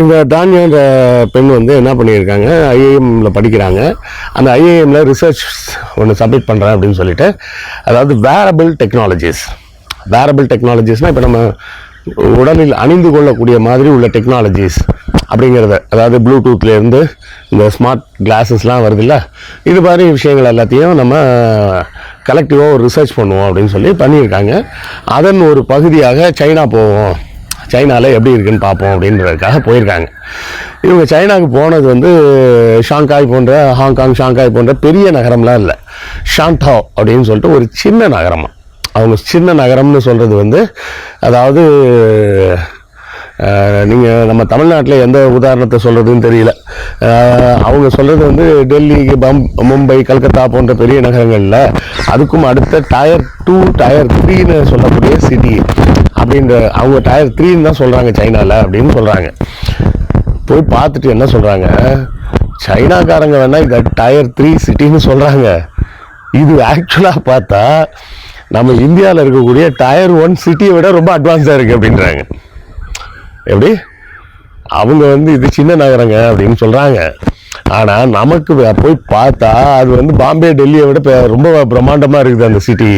இந்த தானியன்ற பெண் வந்து என்ன பண்ணியிருக்காங்க? ஐஏஎம்மில் படிக்கிறாங்க. அந்த ஐஏஎம்மில் ரிசர்ச் ஒன்று சப்மிட் பண்ணுறேன் அப்படின்னு சொல்லிட்டு அதாவது வேரபிள் டெக்னாலஜிஸ் வேரபிள் டெக்னாலஜிஸ்னால் இப்போ நம்ம உடலில் அணிந்து கொள்ளக்கூடிய மாதிரி உள்ள டெக்னாலஜிஸ் அப்படிங்கிறத அதாவது ப்ளூடூத்லேருந்து இந்த ஸ்மார்ட் கிளாஸஸ்லாம் வருதுல்ல இது மாதிரி விஷயங்கள் எல்லாத்தையும் நம்ம கலெக்டிவாக ஒரு ரிசர்ச் பண்ணுவோம் அப்படின்னு சொல்லி பண்ணியிருக்காங்க. அதன் ஒரு பகுதியாக சைனா போவோம். சைனாவில் எப்படி இருக்குன்னு பார்ப்போம் அப்படின்றதுக்காக போயிருக்காங்க. இவங்க சைனாவுக்கு போனது வந்து ஷாங்காய் போன்ற ஹாங்காங் ஷாங்காய் போன்ற பெரிய நகரம்லாம் இல்லை. ஷாங்டாவ் அப்படின்னு சொல்லிட்டு ஒரு சின்ன நகரமாக அவங்க சின்ன நகரம்னு சொல்கிறது வந்து அதாவது நீங்கள் நம்ம தமிழ்நாட்டில் எந்த உதாரணத்தை சொல்கிறதுன்னு தெரியல. அவங்க சொல்கிறது வந்து டெல்லி பம் மும்பை கல்கத்தா போன்ற பெரிய நகரங்களில் அதுக்கும் அடுத்த டயர் டூ டயர் த்ரீன்னு சொல்லக்கூடிய சிட்டி அப்படின்ற அவங்க டயர் த்ரீன்னு தான் சொல்கிறாங்க சைனாவில் அப்படின்னு சொல்கிறாங்க போய் பார்த்துட்டு என்ன சொல்கிறாங்க சைனாக்காரங்க வேணால் இதை டயர் த்ரீ சிட்டின்னு சொல்கிறாங்க இது ஆக்சுவலாக பார்த்தா நம்ம இந்தியாவில் இருக்கக்கூடிய டயர் ஒன் சிட்டியை விட ரொம்ப அட்வான்ஸாக இருக்குது அப்படின்றாங்க. எப்படி? அவங்க வந்து இது சின்ன நகரங்க அப்படின்னு சொல்கிறாங்க ஆனால் நமக்கு போய் பார்த்தா அது வந்து பாம்பே டெல்லியை விட ரொம்ப பிரம்மாண்டமாக இருக்குது அந்த சிட்டி